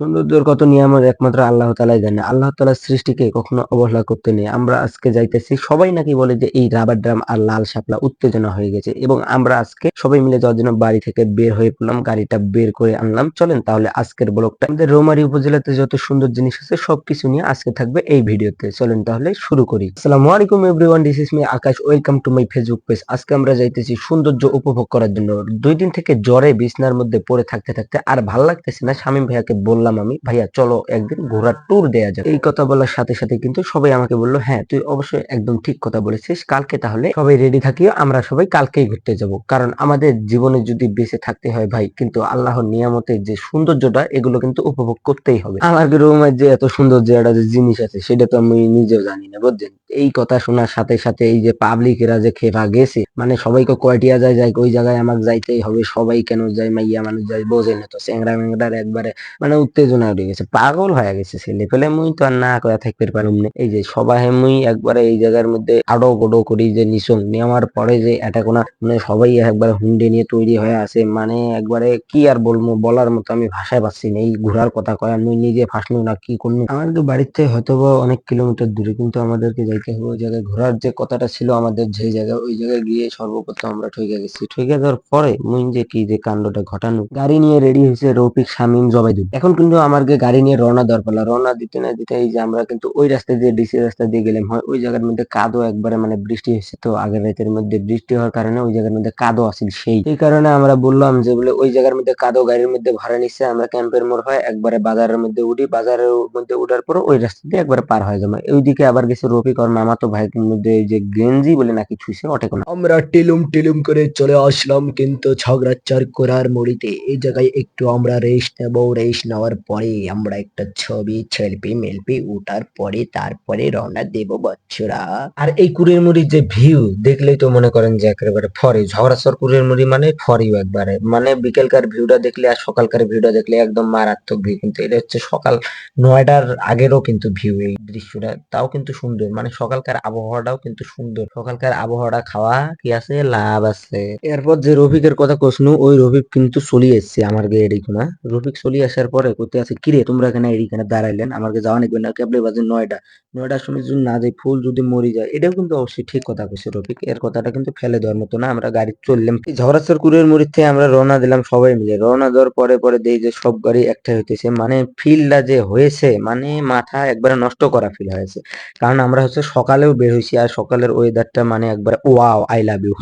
সৌন্দর্যের কত নিয়ামত একমাত্র আল্লাহ তালাই জানে। আল্লাহ তালার সৃষ্টিকে কখনো অবহেলা করতে নেই। আমরা আজকে যাইতেছি, সবাই নাকি বলে যে এই রাবার ড্রাম আর লাল শাপলা উত্তেজনা হয়ে গেছে এবং আমরা আজকে সবাই মিলে যাওয়ার জন্য বাড়ি থেকে বের হয়ে পড়লাম, গাড়িটা বের করে আনলাম। চলেন তাহলে আজকের ব্লগটা। আমাদের রোমারি উপজেলাতে যত সুন্দর জিনিস আছে সবকিছু নিয়ে আজকে থাকবে এই ভিডিওতে। চলেন তাহলে শুরু করি। আসসালামু আলাইকুম everyone this is me Akash. Welcome to my Facebook page আজকে আমরা যাইতেছি সৌন্দর্য উপভোগ করার জন্য। দুই দিন থেকে জ্বরে বিছনার মধ্যে পড়ে থাকতে থাকতে আর ভালো লাগতেছে না শামীম ভাইয়াকে বললাম আমি, ভাইয়া, চলো একদিন ঘোরার ট্যুর দেয়া যাক। এই কথা বলার সাথে সাথে কিন্তু সবাই আমাকে বলল হ্যাঁ তুই অবশ্যই একদম ঠিক কথা বলেছিস। কালকে তাহলে সবাই রেডি থাকিও, আমরা সবাই কালকেই ঘুরতে যাব। কারণ আমাদের জীবনে যদি বেঁচে থাকতে হয় ভাই, কিন্তু আল্লাহর নিয়ামতের যে সৌন্দর্যটা, এগুলো কিন্তু উপভোগ করতেই হবে। আমার রুমের যে এত সুন্দর যে একটা জিনিস আছে, সেটা তো আমি নিজেও জানি না, বুঝছেন? এই কথা শোনার সাথে সাথে এই যে পাবলিক পাবলিকেরা যে খেপা গেছে মানে সবাইকে কয়টিয়া যায় যায়, ওই জায়গায় আমাকে যাইতেই হবে, সবাই কেন যায়, মাইয়া মানুষ যায়, বোঝে না তো স্যাংরা ম্যাংরার একবারে মানে উত্তেজনা উঠে গেছে, পাগল হয়ে গেছে ছেলে পেলে মুই তো আর না করে থাকতে পারুম না। এই যে সবাই মুই একবারে এই জায়গার মধ্যে আডো গোডো করি যে নিশং নেওয়ার পরে যে এটা কোনা মানে সবাই একবারে হুন্ডে নিয়ে তৈরি হয়ে আছে মানে একবারে কি আর বলব বলার মতো আমি ভাষায় পাচ্ছি না, এই ঘোরার কথা কয় আমি নিজে ফাঁসনু না কি করব আমাদের বাড়িতে হয়তো অনেক কিলোমিটার দূরে, কিন্তু আমাদেরকে যাইতে হবে ওই জায়গায়। ঘোরার যে কথাটা ছিল আমাদের যে জায়গায়, ওই জায়গায় গিয়ে সর্বপ্রথম আমরা ঠকে গেছি। ঠকে যাওয়ার পরে মুই যে কি যে কাণ্ডটা ঘটানো, গাড়ি নিয়ে রেডি হয়েছে রৌপিক শামিম জবাইদুল। এখন কিন্তু আমাকে গাড়ি নিয়ে রওনা দেওয়ার পালা। রওনা দিতে না দিতে এই যে আমরা কিন্তু ওই রাস্তা দিয়ে, ডিসি রাস্তা দিয়ে গেলাম। হয় ওই জায়গার মধ্যে কাদো একবারে মানে বৃষ্টি হয়েছে। তো আগের রাতের মধ্যে বৃষ্টি হওয়ার কারণে ওই জায়গার মধ্যে কাদো আসিল সেই। এই কারণে আমরা বললাম যে বলে ওই জায়গার মধ্যে কাদো গাড়ির মধ্যে ভাড়া নিচ্ছে আমরা ক্যাম্পের মোড় হয় একবারে বাজারের মধ্যে উঠি। বাজারের মধ্যে উঠার পর ওই রাস্তা দিয়ে একবারে পার হয়ে যাব। ওইদিকে আবার গেছে রফিক আর মামা তো ভাইয়ের মধ্যে যে গেঞ্জি বলে নাকি ছুঁছে ওঠে কোনো। আমরা টিলুম টিলুম করে চলে আসলাম কিন্তু ঝগড়াচার করার মরিতে এই জায়গায় একটু আমরা রেস্ট নেব, রেস্ট নেওয়ার পরে আমরা একটা ছবি সেলফি মেলফি উঠার পরে তারপরে রওনা দেব বচ্চরা। আর এই কুড়ির মুড়ির যে ভিউ দেখলেই তো মনে করেন যে একেবারে ফরে। ঝগড়াছর কুড়ির মুড়ি মানে ফরিও একবারে। মানে বিকেলকার ভিউটা দেখলে আর সকালকার ভিউটা দেখলে একদম মারাত্মক ভিউ কিন্তু এটা হচ্ছে সকাল নয়টার আগেরও কিন্তু ভিউ এই দৃশ্যটা। তাও কিন্তু সুন্দর। মানে সকালকার আবহাওয়াটাও কিন্তু সুন্দর। সকালকার আবহাওয়াটা খাওয়া কি আছে? লাভ আছে। এরপর যে রফিকের কথা কষনু ওই রফিক কিন্তু চলে এসছে আমার গে এদিকে না রফিক চলে আসার পরে করতে আছে, কিরে, তোমরা এখানে এখানে দাঁড়াইলেন আমার গে যাওয়া নিকবেন না কেবলে বাজে নয়টা। নয়টার সময় যদি না যাই, ফুল যদি মরি যায়। এটাও কিন্তু অবশ্যই ঠিক কথা কইছে রফিক। এর কথাটা কিন্তু ফেলে দেওয়ার মতো না, আমরা গাড়ি চললাম। ঝগড়াচর মুড়ির থেকে আমরা রওনা দিলাম সবাই মিলে। রওনা দেওয়ার পরে পরে দেই যে সব গাড়ি একটাই হইতেছে। মানে ফিলটা যে হয়েছে মানে মাথা একবারে নষ্ট করা ফিল হয়েছে। কারণ আমরা হচ্ছে সকালেও বের হয়েছি আর সকালের ওয়েদারটা মানে একবারে, ওয়াও আই লাভ ইউ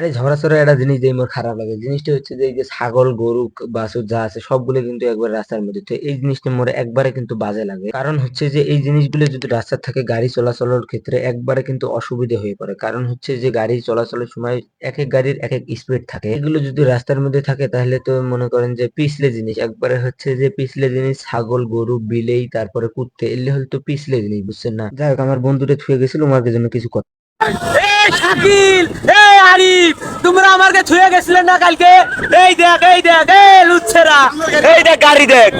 আরে ঝগড়াছড়া একটা জিনিস দিয়ে মোর খারাপ লাগে। জিনিসটা হচ্ছে যে এই যে ছাগল, গরু, বাছুর যা আছে, সবগুলো কিন্তু একবার রাস্তার মধ্যে। তো এই জিনিসটা মোরে একবারে কিন্তু বাজে লাগে। কারণ হচ্ছে যে এই জিনিসগুলো যদি রাস্তার থাকে গাড়ি চলাচলের ক্ষেত্রে একবারে কিন্তু অসুবিধে হয়ে পড়ে। কারণ হচ্ছে যে গাড়ি চলাচলের সময় এক এক গাড়ির এক এক স্পিড থাকে। এগুলো যদি রাস্তার মধ্যে থাকে, তাহলে তো মনে করেন যে পিছলে জিনিস। একবারে হচ্ছে যে পিছলে জিনিস, ছাগল, গরু, বিলেই, তারপরে কুত্তে, এলে হলে তো পিছলে জিনিস, বুঝছেন না? যাই হোক, আমার বন্ধুটা থুয়ে গেছিল আমার জন্য কিছু কথা। শাকিল তোমরা আমাকে ছুঁয়ে গেছিলেন না কালকে? এই দেখ এই দেখ, এই লুচ্ছেরা। এই দেখ, গাড়ি দেখ।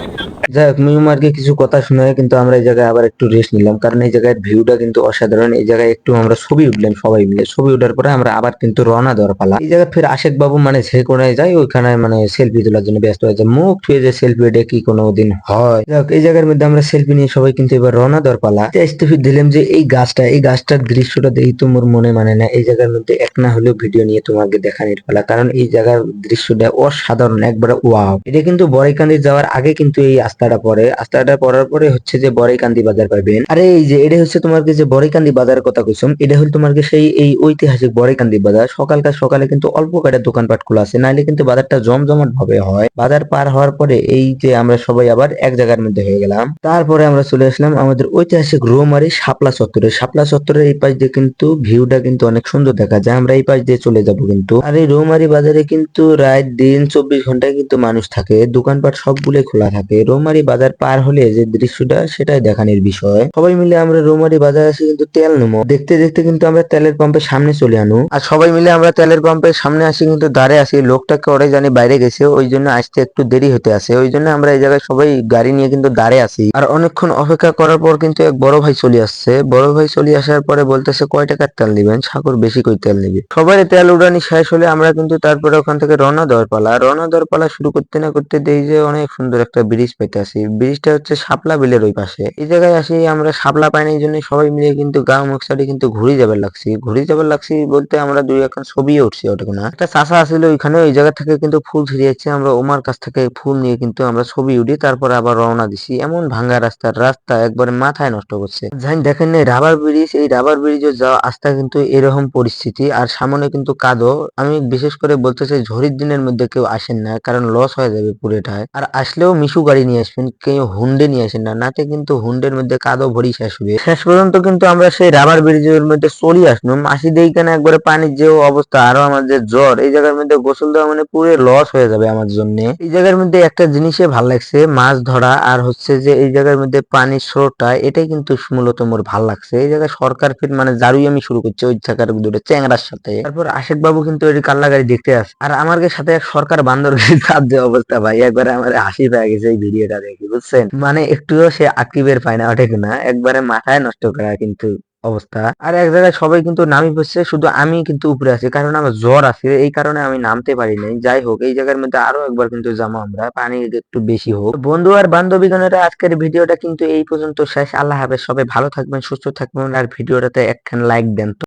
যাই হোক মিউমারকে কিছু কথা শুনে কিন্তু আমরা এই জায়গায় আবার একটু রেস্ট নিলাম। কারণ এই জায়গায় ভিউটা কিন্তু অসাধারণ। এই জায়গায় একটু আমরা ছবি উঠলাম সবাই মিলে। ছবি উঠার পরে আমরা আবার কিন্তু রওনা দেওয়ার পালা। এই জায়গায় ফের আশেক বাবু মানে যে কোনায় যাই ওইখানে মানে সেলফি তোলার জন্য ব্যস্ত হয়েছে মুখ ছুঁয়ে যে সেলফি এটা কি কোনো দিন হয়। যাই এই জায়গার মধ্যে আমরা সেলফি নিয়ে সবাই কিন্তু এবার রওনা দেওয়ার পালা। আসতে ফির দিলাম যে এই গাছটা, এই গাছটার দৃশ্যটা দেখি তো মোর মনে মানে না, এই জায়গার মধ্যে এক না হলেও ভিডিও নিয়ে তোমাকে দেখানোর পালা। কারণ এই জায়গার দৃশ্যটা অসাধারণ, একবারে ওয়াও এটা কিন্তু বড়াইকান্দি যাওয়ার আগে কিন্তু এই রাস্তাটা পড়ে রাস্তাটা পড়ার পরে হচ্ছে যে বড়াইকান্দি বাজার পাবেন আরে এই যে, এটা হচ্ছে তোমার যে বড়াইকান্দি বাজারের কথা কইছম, এটা হল তোমার সেই, এই ঐতিহাসিক বড়াইকান্দি বাজার। সকালকার সকালে কিন্তু অল্প কয়টা দোকানপাট খোলা আছে, নাইলে কিন্তু বাজারটা জমজমাট ভাবে হয়। বাজার পার হওয়ার পরে এই যে আমরা সবাই আবার এক জায়গার মধ্যে হয়ে গেলাম। তারপরে আমরা চলে আসলাম আমাদের ঐতিহাসিক রোমারি শাপলা চত্বরে। শাপলা চত্বরের এই পাশ দিয়ে কিন্তু ভিউটা কিন্তু অনেক সুন্দর দেখা যায়। আমরা এই পাশ দিয়ে চলে যাব কিন্তু। আর এই রোমারি বাজারে কিন্তু রাত দিন চব্বিশ ঘন্টায় কিন্তু মানুষ থাকে। দোকানপাট সবগুলোই খোলা থাকে। রোমারি বাজার পার হলে যে দৃশ্যটা, সেটাই দেখানোর বিষয়। সবাই মিলে আমরা রোমারি বাজার আসি কিন্তু তেল নেব দেখতে দেখতে কিন্তু আমরা তেলের পাম্পের সামনে চলে আনু। আর সবাই মিলে আমরা তেলের পাম্পের সামনে আসি কিন্তু দাঁড়ে আসি। লোকটাকে ওরাই জানি বাইরে গেছে, ওই জন্য আসতে একটু দেরি হতে আসে ওই জন্য আমরা এই জায়গায় সবাই গাড়ি নিয়ে কিন্তু দাঁড়ে আসি। আর অনেকক্ষণ অপেক্ষা করার পর কিন্তু এক বড় ভাই চলে আসছে। বড় ভাই চলে আসার পরে বলতেছে, কয় টাকার তেল নিবেন? সাগর বেশি করে তেল নিবে? সবাই তেল উড়ানি শেষ হলে আমরা কিন্তু তারপরে ওখান থেকে রওনা দেওয়ার পালা। রওনা দেওয়ার পালা শুরু করতে না করতে দেই যে অনেক সুন্দর একটা ব্রিজ যাইতে আসি। ব্রিজটা হচ্ছে শাপলা বিলের ওই পাশে। এই জায়গায় আসি আমরা শাপলা পাইনি জন্য সবাই মিলে কিন্তু গাঁ মুখ সাইডে কিন্তু ঘুরে যাবার লাগছি ঘুরে যাবার লাগছি বলতে আমরা দুই এখন ছবি উঠছি ওটুকু না একটা চাষা আসলে ওইখানে, ওই জায়গা থেকে কিন্তু ফুল ছিঁড়িয়েছে। আমরা ওমার কাছ থেকে ফুল নিয়ে কিন্তু আমরা ছবি উঠি, তারপর আবার রওনা দিছি। এমন ভাঙ্গা রাস্তা রাস্তা একবারে মাথায় নষ্ট করছে। জানি, দেখেন না রাবার ব্রিজ এই রাবার ব্রিজে যাওয়া আস্তা কিন্তু এরকম পরিস্থিতি, আর সামনে কিন্তু কাদো। আমি বিশেষ করে বলতে চাই, ঝড়ির দিনের মধ্যে কেউ আসেন না, কারণ লস হয়ে যাবে পুরোটায় আর আসলেও মিশু গাড়ি নিয়ে আসবেন কেউ হুন্ডে নিয়ে আসেন না, নাতে কিন্তু হুন্ডের মধ্যে কাদো ভরি শেষ হবে। শেষ পর্যন্ত কিন্তু আমরা সেই রাবার ব্রিজের মধ্যে চলে আসলাম মাসি দেই কেন একবারে পানির যে অবস্থা, আরও আমার যে জ্বর, এই জায়গার মধ্যে গোসল দেওয়া মানে পুরো লস হয়ে যাবে আমার জন্য। এই জায়গার মধ্যে একটা জিনিসে ভালো লাগছে, মাছ ধরা আর হচ্ছে যে এই জায়গার মধ্যে পানির স্রোতটা, এটাই কিন্তু মূলত মোর ভালো লাগছে। এই জায়গায় সরকার ফির মানে জারুই আমি শুরু করছি ওই জায়গার দুটো চ্যাংরার সাথে। তারপর আশেক বাবু কিন্তু এটি কাল্লা গাড়ি দেখতে আসে। আর আমার সাথে এক সরকার বান্দর চাপ যে অবস্থা ভাই, একবারে আমার হাসি পেয়ে গেছে এই ভিডিওটা দেখে বুঝছেন? মানে একটুও সে আকিবের পায় না ওঠে না, একবারে মাথায় নষ্ট করা কিন্তু অবস্থা। আর এক জায়গায় সবাই কিন্তু নামি পড়ছে শুধু আমি কিন্তু উপরে আছি, কারণ আমার জ্বর আছে, এই কারণে আমি নামতে পারি নাই। যাই হোক, এই জায়গার মধ্যে আরও একবার কিন্তু যাব আমরা, পানি একটু বেশি হোক। বন্ধু আর বান্ধবীগণেরা, আজকের ভিডিওটা কিন্তু এই পর্যন্ত শেষ। আল্লাহ হাফেজ, সবাই ভালো থাকবেন, সুস্থ থাকবেন, আর ভিডিওটাতে একখান লাইক দেন তো।